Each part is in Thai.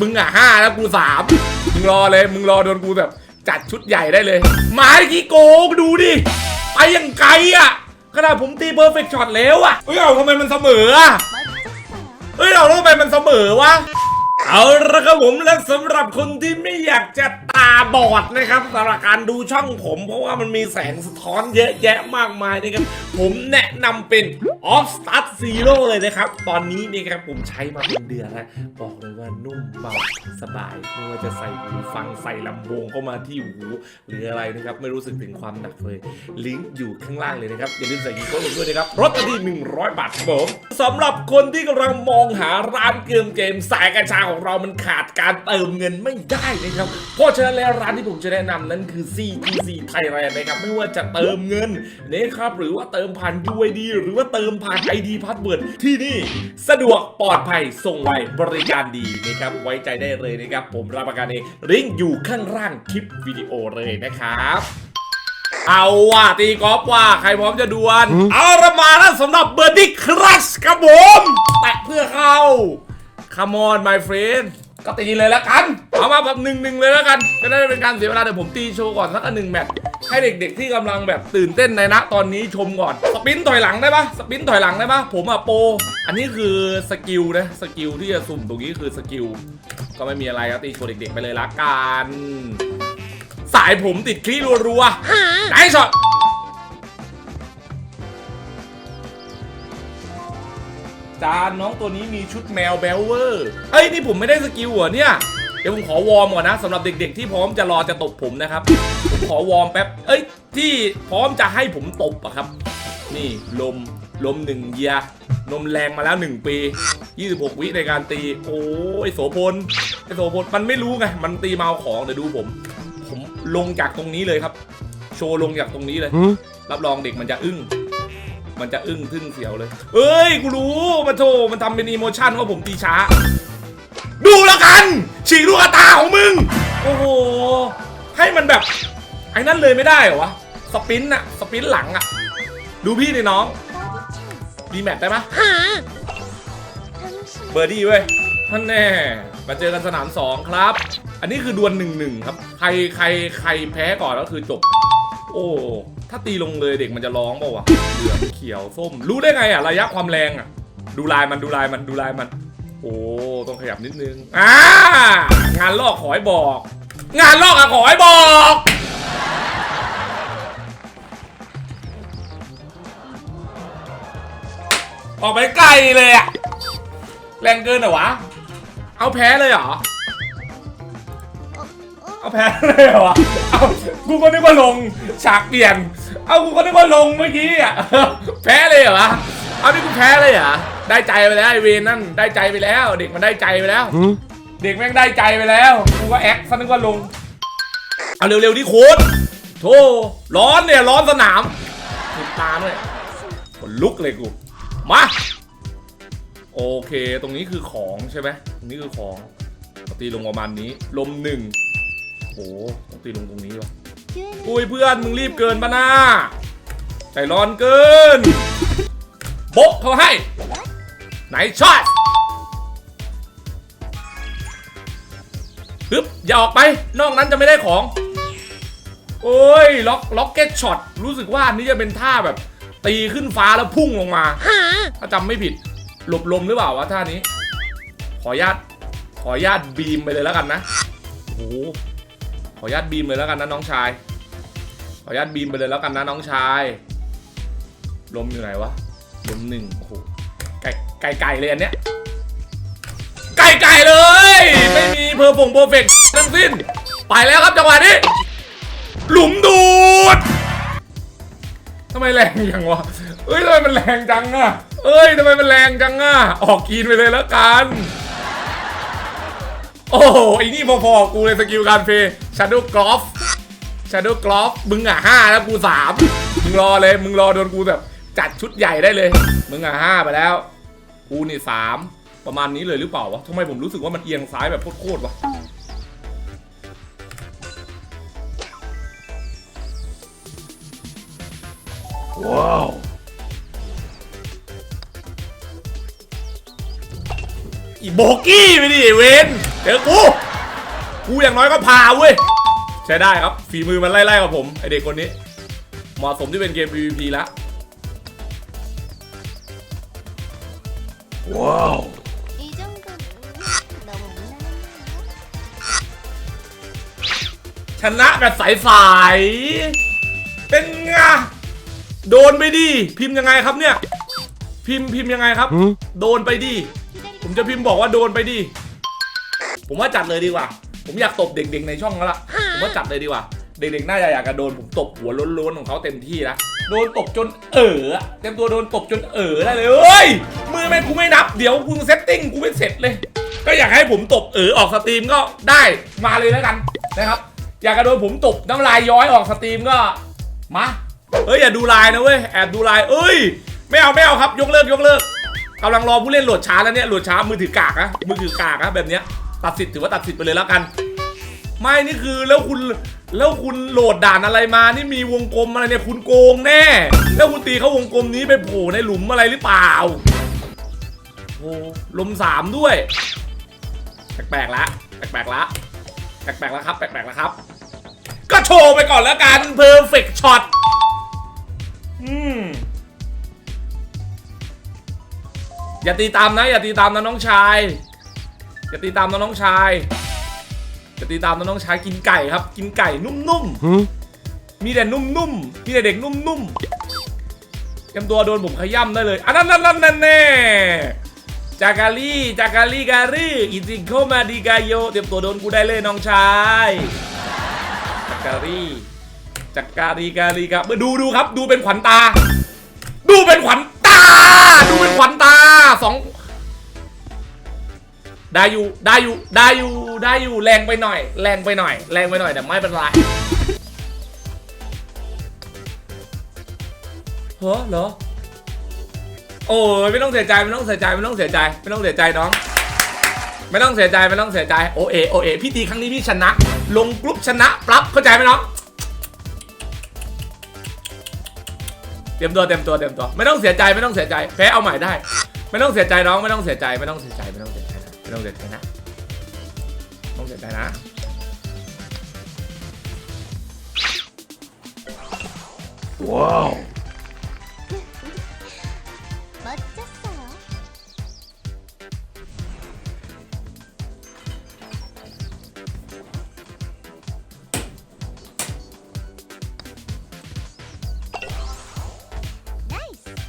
มึงอะห้าแล้วกูสามมึงรอเลย มึงรอโดนกูแบบ จัดชุดใหญ่ได้เลยหมากี่โกงดูดิไปยังไกลอะขนาดผมตีเพอร์เฟกต์ช็อตแล้วอะเฮ้ยเอาทำไมมันเสมออะเฮ้ยเราทำไมมันเสมอวะเอาละครับผมและสำหรับคนที่ไม่อยากจะตาบอดนะครับสำหรับการดูช่องผม เพราะว่ามันมีแสงสะท้อนเยอะแยะมากมายนะครับผมแนะนำเป็น Off Start Zero เลยนะครับ ตอนนี้นี่ครับผมใช้มาเป็นเดือนแล้วบอกเลยว่านุ่มเบาสบายไม่ว่าจะใส่หูฟังใส่ลำโพงเข้ามาที่หูหรืออะไรนะครับ ไม่รู้สึกถึงความหนักเลย ลิงก์อยู่ข้างล่างเลยนะครับ อย่าลืมใส่กีโก้ลงด้วยนะครับรถที่ 100 บาทครับผมสำหรับคนที่กำลังมองหาร้านเกมเกมสายกัญชาของเรามันขาดการเติมเงินไม่ได้นะครับ เพราะฉะนั้นแล้วร้านที่ผมจะแนะนำนั้นคือ CTC Thailand นะครับไม่ว่าจะเติมเงินนะครับหรือว่าเติมผ่าน UID หรือว่าเติมผ่าน ID Password ที่นี่สะดวกปลอดภัยส่งไวบริการดีนะครับ ไว้ใจได้เลยนะครับ ผมรับประกันเองลิงก์อยู่ข้างล่างคลิปวิดีโอเลยนะครับเอาว่ะตีกอล์ฟว่าใครพร้อมจะดวลเอาละมาแล้วสำหรับเบอร์ดี้ครัชครับผมแตะเพื่อเข้า Come on my friend ก็ตีเลยแล้วกัน เอามาแบบหนึ่งหนึ่งเลยแล้วกันจะได้เป็นการเสียเวลาเดี๋ยวผมตีโชว์ก่อนสักอันหนึ่งแมตช์ให้เด็กๆที่กำลังแบบตื่นเต้นในนะตอนนี้ชมก่อน สปินถอยหลังได้ปะสปินถอยหลังได้ปะผมอะโป อันนี้คือสกิลนะสกิลที่จะสุ่มตรงนี้คือสกิลก็ไม่มีอะไรก็ตีโชว์เด็กๆไปเลยละกัน สายผมติดคลีรัวๆได้ช็อต จานน้องตัวนี้มีชุดแมวแบลเวอร์เอ้ยนี่ผมไม่ได้สกิลเหรอเนี่ย เดี๋ยวผมขอวอร์มก่อนนะสำหรับเด็ก ๆ ที่พร้อมจะรอจะตบผมนะครับ ผมขอวอร์มแป๊บ เอ้ย ที่พร้อมจะให้ผมตบอะครับ นี่ลมลมหนึ่งเยียร์นมแรงมาแล้ว 1 ปี 26 วิในการตี โอ้ยไอ้โสพลไอโสพลมันไม่รู้ไง มันตีเมาของเดี๋ยวดูผม ผมลงจากตรงนี้เลยครับ โชว์ลงจากตรงนี้เลย รับรองเด็กมันจะอึ้ง มันจะอึ้งทึ่งเสียวเลย เอ้ย กูรู้มาโทมันทำเป็นอีโมชั่นว่าผมตีช้า ดูแล้วกัน ฉีกลูกตาของมึง โอ้โห ให้มันแบบ ไอ้นั่นเลยไม่ได้เหรอวะ สปินอะสปินหลังอะดูพี่ดิน้อง ดีแมตช์ได้ปะเบอร์ดี้เว้ยท่านแน่ มาเจอกันสนามสองครับ อันนี้คือดวลหนึ่งหนึ่งครับ ใครใครใครแพ้ก่อนก็คือจบ อ้ถ้าตีลงเลยเด็กมันจะร้องเปล่าวะเหลืองเขียวส้ม รู้ได้ไงอะระยะความแรงอะ ดูลายมันดูลายมันดูลายมัน โอ้ต้องขยับนิดนึงอ่างานลอกขอให้บอก งานลอกอะขอให้บอกออกไปไกลเลยอะแรงเกินเหรอวะ เอาแพ้เลยเหรอ เอาแพ้เลยเหรอวะเอากูก็นึกว่าลงฉากเปลี่ยน เอากูก็นึกว่าลงเมื่อกี้อะแพ้เลยเหรอวะเอานี่กูแพ้เลยเหรอได้ใจไปแล้วไอเวนนั่นได้ใจไปแล้ว เด็กมันได้ใจไปแล้ว เด็กแม่งได้ใจไปแล้วกูก็แอคซะนึกว่าลง เอาเร็วๆดิโค้ดโธ่ร้อนเนี่ยร้อนสนามติดตามเลยขนลุกเลยกูมาโอเค ตรงนี้คือของใช่ไหมตรงนี้คือของตีลงประมาณนี้ ลมหนึ่ง โอ้ต้องตีลงตรงนี้วะอุ้ยเพื่อนมึงรีบเกินปะนาใจร้อนเกินโบะเขาให้ ไหนช็อตฮึบอย่าออกไป นอกนั้นจะไม่ได้ของ โอ้ยล็อกล็อกเก็ตช็อตรู้สึกว่าอันนี้จะเป็นท่าแบบ ตีขึ้นฟ้าแล้วพุ่งลงมา ถ้าจำไม่ผิด หลบลมหรือเปล่าวะท่านี้ ขออนุญาตขออนุญาตบีมไปเลยแล้วกันนะโอ้โห ขออนุญาตบีมเลยแล้วกันนะน้องชาย ขออนุญาตบีมไปเลยแล้วกันนะน้องชาย ลมอยู่ไหนวะ ลมหนึ่งโอ้โห ไก่ไก่ไก่เลยอันเนี้ย ไก่ไก่เลย ไม่มีเพอร์ฟงเพอร์เฟกทั้งสิ้น ไปแล้วครับจังหวะนี้ หลุมดูดทำไมแรงจังวะเอ้ยทำไมมันแรงจังอะเอ้ยทำไมมันแรงจังอะออกกินไปเลยแล้วกัน โอ้โหไอ้นี่พอๆกูเลยสกิลการเพย์ชาร์ดูกรอฟชาร์ดูกรอฟมึงอะห้าแล้วกูสามมึงรอเลย มึงรอโดนกูแบบจัดชุดใหญ่ได้เลย มึงอะห้าไปแล้ว กูนี่สามประมาณนี้เลยหรือเปล่าวะทำไมผมรู้สึกว่ามันเอียงซ้ายแบบโคตรๆวะว้าวอีโบกี้ไปดิเวน เจอกู กูอย่างน้อยก็พาเว้ย ใช้ได้ครับ ฝีมือมันไล่ๆกับผม ไอเด็กคนนี้ เหมาะสมที่เป็นเกม PVP แล้ว 이 정도는 너무 무난한가요? ชนะแบบใสๆเป็นไง โดนไปดิ พิมพ์ยังไงครับเนี่ย พิมพ์พิมพ์ยังไงครับ โดนไปดิ 기다리고 ผมจะพิมพ์บอกว่าโดนไปดิ ผมว่าจัดเลยดีกว่า ผมอยากตบเด็กๆในช่องแล้วล่ะ ผมว่าจัดเลยดีกว่า เด็กๆน่าจะอยากจะโดนผมตบหัวล้นๆของเขาเต็มที่ละโดนตบจนเอ๋อเต็มตัวโดนตบจนเอ๋อได้เลยเฮ้ยมือแม่กูไม่นับ เดี๋ยวกูเซตติ้งกูไม่เสร็จเลย ก็อยากให้ผมตบเอ๋อออกสตรีมก็ได้มาเลยแล้วกันนะครับ อยากจะโดนผมตบน้ำลายย้อยออกสตรีมก็มาเฮ้ยอย่าดูลน์นะเว้ยแอบดูลน์เอ้ยไม่เอาไม่เอาครับยกเลิกยกเลิกกำลังรอผู้เล่นโหลดช้าแล้วเนี่ยโหลดช้ามือถือกากนะมือถือกากนะแบบเนี้ย ตัดสิทธิ์ถือว่าตัดสิทธิ์ไปเลยแล้วกัน ไม่นี่คือแล้วคุณแล้วคุณโหลดด่านอะไรมานี่มีวงกลมอะไรเนี่ยคุณโกงแน่ แล้วคุณตีเขาวงกลมนี้ไปโผล่ในหลุมอะไรหรือเปล่าโอ้ลมสามด้วย แปลกๆละแปลกๆละแปลกๆแล้วครับ แปลกๆแล้วครับ ก็โชว์ไปก่อนแล้วกัน perfect shot อืมอย่าตีตามนะ อย่าตีตามนะน้องชาย อย่าตีตามนะน้องชายอย่าตีตามนะน้องชายกินไก่ครับ กินไก่นุ่มๆมีแต่นุ่มๆมีแต่เด็กนุ่มๆเตรียมตัวโดนผมขย้ำได้เลยอันนั้นนั่นนั่นแน่จากาลีจากาลีการีอิจิโกมาดิกาโยเตรียมตัวโดนกูได้เลยน้องชายจากาลีจากการีการีครับมาดูดูครับ ดูเป็นขวัญตา ดูเป็นขวัญตา ดูเป็นขวัญตาสอง ได้อยู่ได้อยู่ได้อยู่ได้อยู่แรงไปหน่อย แรงไปหน่อย แรงไปหน่อยแต่ไม่เป็นไรเหรอเหรอโอ้ยไม่ต้องเสียใจไม่ต้องเสียใจไม่ต้องเสียใจไม่ต้องเสียใจน้อง ไม่ต้องเสียใจไม่ต้องเสียใจโอเอโอเอพี่ตีครั้งนี้พี่ชนะ ลงกรุ๊ปชนะปรับเข้าใจไหมน้องเตรียมตัวเตรียมตัวเตรียมตัวไม่ต้องเสียใจไม่ต้องเสียใจแพ้เอาใหม่ได้ ไม่ต้องเสียใจน้องไม่ต้องเสียใจไม่ต้องเสียใจไม่ต้องเสียใจ เราเด็ดนะต้องเด็ดได้นะว้าว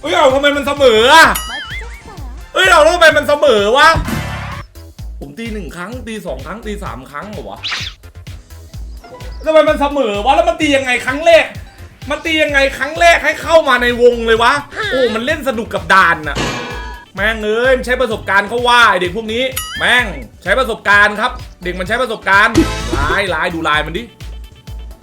เฮ้ยเราทำไมมันเสมออะเฮ้ยเราทำไมมันเสมอวะ ผมตีหนึ่งครั้ง ตีสองครั้ง ตีสามครั้งเหรอวะทำไมมันเสมอวะแล้วมันตียังไงครั้งแรก มันตียังไงครั้งแรกให้เข้ามาในวงเลยวะ โอ้ มันเล่นสนุกกับด่านน่ะแม่งเอ้ยมันใช้ประสบการณ์เขาว่าไอ้เด็กพวกนี้ แม่งใช้ประสบการณ์ครับ เด็กมันใช้ประสบการณ์ลายลายดูลายมันดิ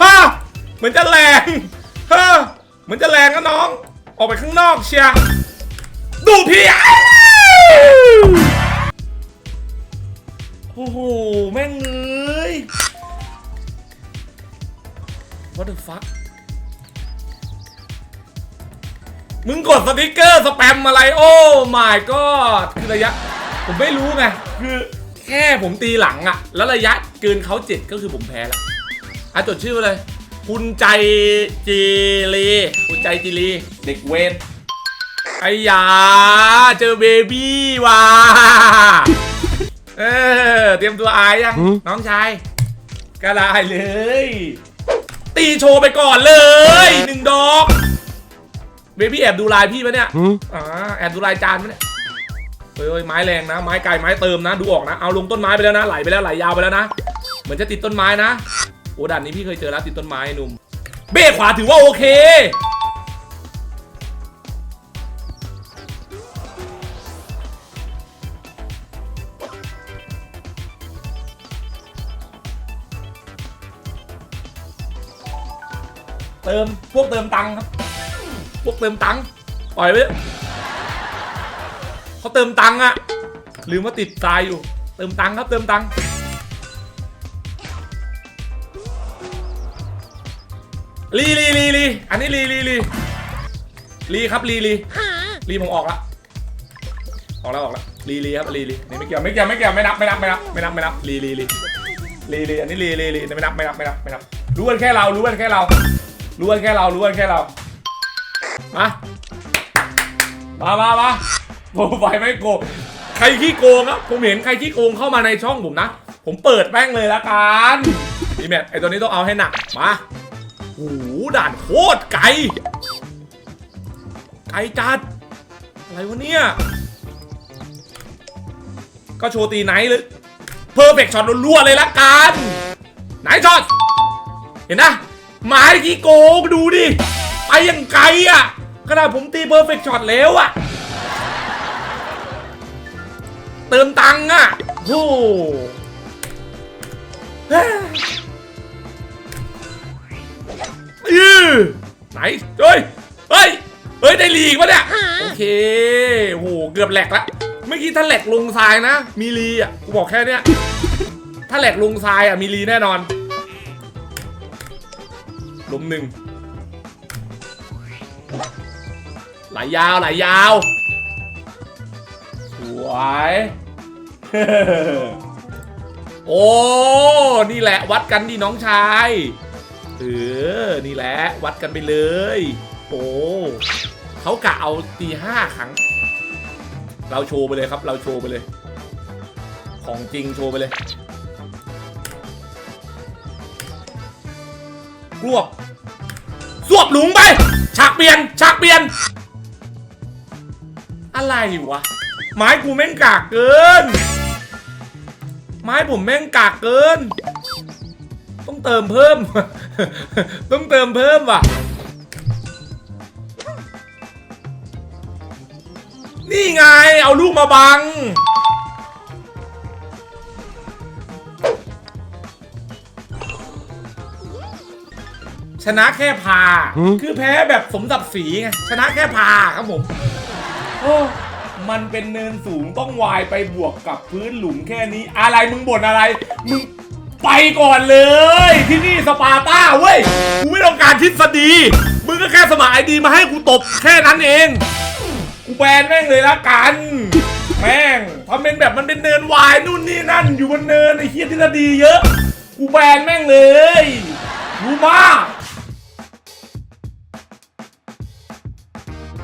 ฮ่าเหมือนจะแรงฮ่าเหมือนจะแรงนะน้อง ออกไปข้างนอกเชียร์ดูพี่อ้าว โอ้โห แม่งเอ้ย what the fuck มึงกดสติกเกอร์สแปมอะไร โอ้ my god คือระยะ ผมไม่รู้ไง คือแค่ผมตีหลังอะแล้วระยะเกินเขาเจ็ดก็คือผมแพ้แล้วอะจดชื่อไว้เลย คุณใจจีรี คุณใจจีรี เด็กเวนไอ้ยา เจอเบบี้ว่ะ เออ เตรียมตัวอายยัง น้องชายก็ได้เลย ตีโชว์ไปก่อนเลยหนึ่งดอกเบบี้แอบดูลายพี่ปะเนี่ยอ่าแอบดูลายจานปะเนี่ยเฮ้ยเฮ้ยไม้แรงนะ ไม้ไกลไม้เติมนะ ดูออกนะ เอาลงต้นไม้ไปแล้วนะ ไหลไปแล้วไหลยาวไปแล้วนะ เหมือนจะติดต้นไม้นะ โอ้ด่านนี้พี่เคยเจอแล้วติดต้นไม้หนุ่ม เบ้ขวาถือว่าโอเค เติมพวกเติมตังค์ครับ พวกเติมตังค์ปล่อยไปเขาเติมตังค์อะลืมว่าติดตายอยู่ เติมตังค์ครับเติมตังค์ลีลีลีลีอันนี้ลีลีลีลีครับลีลีลีผมออกละออกแล้วออกแล้วลีลีครับลีลีนี่ไม่เกี่ยวไม่เกี่ยวไม่เกี่ยวไม่นับไม่นับไม่นับไม่นับไม่นับลีลีลีลีลีอันนี้ลีลีลีไม่นับไม่นับไม่นับไม่นับรู้กันแค่เรารู้กันแค่เรา รู้กันแค่เรารู้กันแค่เรามามามามาโปรไฟล์ไม่โกงใครขี้โกงครับผมเห็นใครขี้โกงเข้ามาในช่องผมนะ ผมเปิดแม่งเลยละกันอีแมทไอตัวนี้ต้องเอาให้หนักมาโอ้โหด่านโคตรไกลไกลจัด อะไรวะเนี่ย ก็โชว์ตีไนท์เลยเพอร์เฟกช็อตรัวๆเลยละกันไหนช็อตเห็นนะ หมายกี่โกงดูดิ ไปยังไกลอะขนาดผมตีเพอร์เฟกช็อตแล้วอะ เติมตังค์อะโอ้เฮ้ยอื้อไหนเฮ้ย เฮ้ย เฮ้ย ได้ลีกปะเนี่ย โอเคโอ้โหเกือบแหลกละเมื่อกี้ถ้าแหลกลงทรายนะ มีลีอะ กูบอกแค่เนี้ย ถ้าแหลกลงทรายอะ มีลีแน่นอน ลมหนึ่งไหลายาวไหลายาว สวย โอ้ นี่แหละวัดกันดิน้องชายเออนี่แหละวัดกันไปเลย โอ้เขากะเอาตีห้าครั้ง เราโชว์ไปเลยครับ เราโชว์ไปเลย ของจริงโชว์ไปเลย รวบสวบหลุมไป ฉากเปลี่ยน ฉากเปลี่ยน อะไรวะ ไม้กูแม่งกากเกิน ไม้ผมแม่งกากเกิน ต้องเติมเพิ่ม ต้องเติมเพิ่มว่ะ นี่ไง เอาลูกมาบัง ชนะแค่พา คือแพ้แบบสมศักดิ์ศรีไงชนะแค่พาครับผมโอ้มันเป็นเนินสูงต้องวายไปบวกกับพื้นหลุมแค่นี้ อะไรมึงบ่นอะไร มึงไปก่อนเลย ที่นี่สปาร์ต้าเว้ยกูไม่ต้องการทฤษฎีมึงก็แค่สมัครไอดีมาให้กูตบแค่นั้นเองกูแบนแม่งเลยละกันแม่งทำเป็นแบบมันเป็นเนินวายนู่นนี่นั่นอยู่บนเนินไอ้เฮียทฤษฎีเยอะ กูแบนแม่งเลยรู้มาก